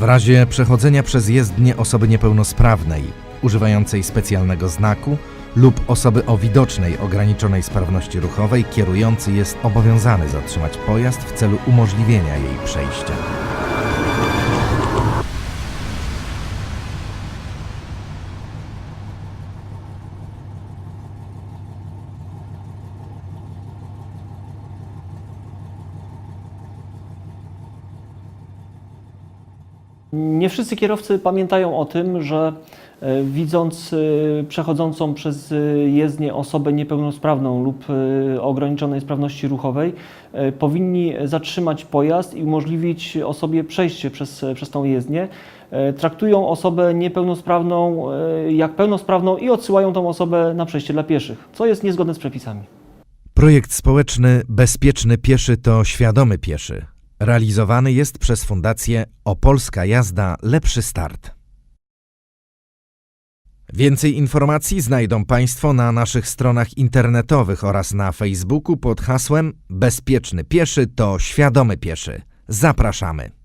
W razie przechodzenia przez jezdnię osoby niepełnosprawnej, używającej specjalnego znaku lub osoby o widocznej ograniczonej sprawności ruchowej, kierujący jest obowiązany zatrzymać pojazd w celu umożliwienia jej przejścia. Nie wszyscy kierowcy pamiętają o tym, że e, widząc e, przechodzącą przez e, jezdnię osobę niepełnosprawną lub ograniczonej sprawności ruchowej, powinni zatrzymać pojazd i umożliwić osobie przejście przez, przez tą jezdnię. Traktują osobę niepełnosprawną jak pełnosprawną i odsyłają tą osobę na przejście dla pieszych, co jest niezgodne z przepisami. Projekt społeczny Bezpieczny Pieszy to Świadomy Pieszy. Realizowany jest przez Fundację Opolska Jazda Lepszy Start. Więcej informacji znajdą Państwo na naszych stronach internetowych oraz na Facebooku pod hasłem Bezpieczny Pieszy to Świadomy Pieszy. Zapraszamy.